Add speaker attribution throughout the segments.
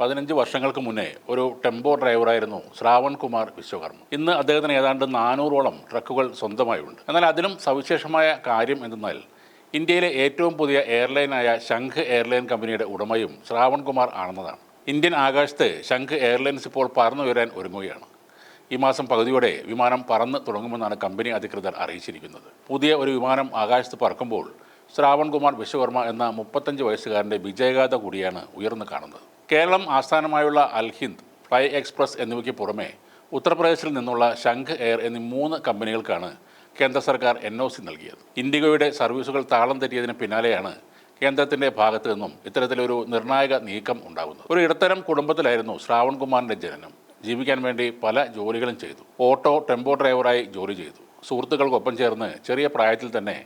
Speaker 1: പതിനഞ്ച് വർഷങ്ങൾക്ക് മുന്നേ ഒരു ടെമ്പോ ഡ്രൈവറായിരുന്നു ശ്രാവൺ കുമാർ വിശ്വകർമ്മ. ഇന്ന് അദ്ദേഹത്തിന് ഏതാണ്ട് നാനൂറോളം ട്രക്കുകൾ സ്വന്തമായുണ്ട്. എന്നാൽ അതിലും സവിശേഷമായ കാര്യം എന്തെന്നാൽ ഇന്ത്യയിലെ ഏറ്റവും പുതിയ എയർലൈനായ ശംഖ് എയർലൈൻ കമ്പനിയുടെ ഉടമയും ശ്രാവൺ കുമാർ ആണെന്നതാണ്. ഇന്ത്യൻ ആകാശത്ത് ശംഖ് എയർലൈൻസ് ഇപ്പോൾ പറന്നുയരാൻ ഒരുങ്ങുകയാണ്. ഈ മാസം പകുതിയോടെ വിമാനം പറന്ന് തുടങ്ങുമെന്നാണ് കമ്പനി അധികൃതർ അറിയിച്ചിരിക്കുന്നത്. പുതിയ ഒരു വിമാനം ആകാശത്ത് പറക്കുമ്പോൾ ശ്രാവൺ കുമാർ വിശ്വകർമ്മ എന്ന മുപ്പത്തഞ്ച് വയസ്സുകാരന്റെ വിജയഗാഥ കൂടിയാണ് ഉയർന്നു കാണുന്നത്. കേരളം ആസ്ഥാനമായുള്ള അൽഹിന്ദ് ഫ്ലൈ എക്സ്പ്രസ് എന്നിവയ്ക്ക് പുറമെ ഉത്തർപ്രദേശിൽ നിന്നുള്ള ശംഖ് എയർ എന്നീ മൂന്ന് കമ്പനികൾക്കാണ് കേന്ദ്ര സർക്കാർ എൻ ഒ സി നൽകിയത്. ഇൻഡിഗോയുടെ സർവീസുകൾ താളം തെറ്റിയതിന് പിന്നാലെയാണ് കേന്ദ്രത്തിന്റെ ഭാഗത്തു നിന്നും ഇത്തരത്തിലൊരു നിർണായക നീക്കം ഉണ്ടാകുന്നത്. ഒരു ഇടത്തരം കുടുംബത്തിലായിരുന്നു ശ്രാവൺ കുമാറിന്റെ ജനനം. ജീവിക്കാൻ വേണ്ടി പല ജോലികളും ചെയ്തു. ഓട്ടോ ടെമ്പോ ഡ്രൈവറായി ജോലി ചെയ്തു. സുഹൃത്തുക്കൾക്കൊപ്പം ചേർന്ന് ചെറിയ പ്രായത്തിൽ തന്നെ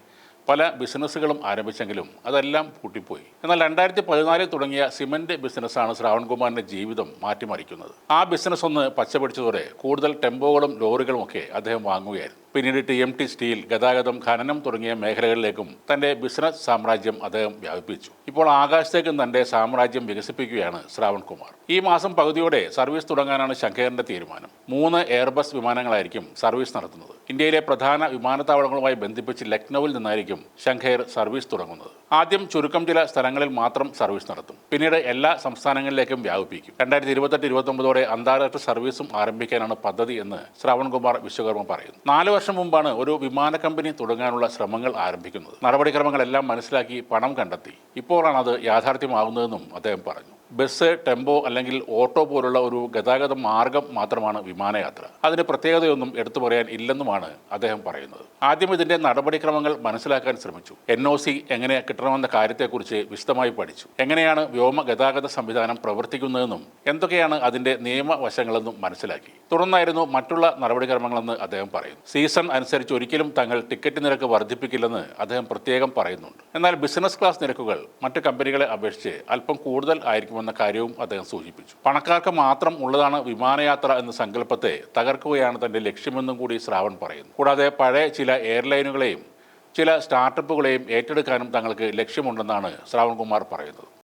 Speaker 1: പല ബിസിനസ്സുകളും ആരംഭിച്ചെങ്കിലും അതെല്ലാം പൂട്ടിപ്പോയി. എന്നാൽ രണ്ടായിരത്തി പതിനാലിൽ തുടങ്ങിയ സിമന്റ് ബിസിനസ്സാണ് ശ്രാവൺകുമാറിന്റെ ജീവിതം മാറ്റിമറിക്കുന്നത്. ആ ബിസിനസ് ഒന്ന് പച്ചപിടിച്ചതോടെ കൂടുതൽ ടെമ്പോകളും ലോറികളും ഒക്കെ അദ്ദേഹം വാങ്ങുകയായിരുന്നു. പിന്നീട് ടി എം ടി സ്റ്റീൽ ഗതാഗതം ഖനനം തുടങ്ങിയ മേഖലകളിലേക്കും തന്റെ ബിസിനസ് സാമ്രാജ്യം അദ്ദേഹം വ്യാപിപ്പിച്ചു. ഇപ്പോൾ ആകാശത്തേക്കും തന്റെ സാമ്രാജ്യം വികസിപ്പിക്കുകയാണ് ശ്രാവൺ കുമാർ. ഈ മാസം പകുതിയോടെ സർവീസ് തുടങ്ങാനാണ് ശങ്കറിന്റെ തീരുമാനം. മൂന്ന് എയർബസ് വിമാനങ്ങളായിരിക്കും സർവീസ് നടത്തുന്നത്. ഇന്ത്യയിലെ പ്രധാന വിമാനത്താവളങ്ങളുമായി ബന്ധിപ്പിച്ച് ലക്നൌവിൽ നിന്നായിരിക്കും ശങ്കേർ സർവീസ് തുടങ്ങുന്നത്. ആദ്യം ചുരുക്കം ചില സ്ഥലങ്ങളിൽ മാത്രം സർവീസ് നടത്തും. പിന്നീട് എല്ലാ സംസ്ഥാനങ്ങളിലേക്കും വ്യാപിപ്പിക്കും. രണ്ടായിരത്തി ഇരുപത്തെട്ട് ഇരുപത്തൊമ്പതോടെ അന്താരാഷ്ട്ര സർവീസും ആരംഭിക്കാനാണ് പദ്ധതി എന്ന് ശ്രാവൺകുമാർ വിശ്വകർമ്മ പറയുന്നു. നാല് വർഷം മുമ്പാണ് ഒരു വിമാന കമ്പനി തുടങ്ങാനുള്ള ശ്രമങ്ങൾ ആരംഭിക്കുന്നത്. നടപടിക്രമങ്ങളെല്ലാം മനസ്സിലാക്കി പണം കണ്ടെത്തി. ഇപ്പോഴാണ് അത് യാഥാർത്ഥ്യമാകുന്നതെന്നും അദ്ദേഹം പറഞ്ഞു. ബസ് ടെമ്പോ അല്ലെങ്കിൽ ഓട്ടോ പോലുള്ള ഒരു ഗതാഗത മാർഗം മാത്രമാണ് വിമാനയാത്ര. അതിന് പ്രത്യേകതയൊന്നും എടുത്തു പറയാൻ ഇല്ലെന്നുമാണ് അദ്ദേഹം പറയുന്നത്. ആദ്യം ഇതിന്റെ നടപടിക്രമങ്ങൾ മനസ്സിലാക്കാൻ ശ്രമിച്ചു. എൻ ഒ സി എങ്ങനെ കിട്ടണമെന്ന കാര്യത്തെക്കുറിച്ച് വിശദമായി പഠിച്ചു. എങ്ങനെയാണ് വ്യോമ ഗതാഗത സംവിധാനം പ്രവർത്തിക്കുന്നതെന്നും എന്തൊക്കെയാണ് അതിന്റെ നിയമവശങ്ങളെന്നും മനസ്സിലാക്കി. തുടർന്നായിരുന്നു മറ്റുള്ള നടപടിക്രമങ്ങളെന്ന് അദ്ദേഹം പറയുന്നു. സീസൺ അനുസരിച്ച് ഒരിക്കലും തങ്ങൾ ടിക്കറ്റ് നിരക്ക് വർദ്ധിപ്പിക്കില്ലെന്ന് അദ്ദേഹം പ്രത്യേകം പറയുന്നുണ്ട്. എന്നാൽ ബിസിനസ് ക്ലാസ് നിരക്കുകൾ മറ്റു കമ്പനികളെ അപേക്ഷിച്ച് അല്പം കൂടുതൽ ആയിരിക്കുമെന്ന കാര്യവും അദ്ദേഹം സൂചിപ്പിച്ചു. പണക്കാർക്ക് മാത്രം ഉള്ളതാണ് വിമാനയാത്ര എന്ന സങ്കല്പത്തെ തകർക്കുകയാണ് തന്റെ ലക്ഷ്യമെന്നും കൂടി ശ്രാവൺ പറയുന്നു. കൂടാതെ പഴയ ചില എയർലൈനുകളെയും ചില സ്റ്റാർട്ടപ്പുകളെയും ഏറ്റെടുക്കാനും തങ്ങൾക്ക് ലക്ഷ്യമുണ്ടെന്നാണ് ശ്രാവൺകുമാർ പറയുന്നത്.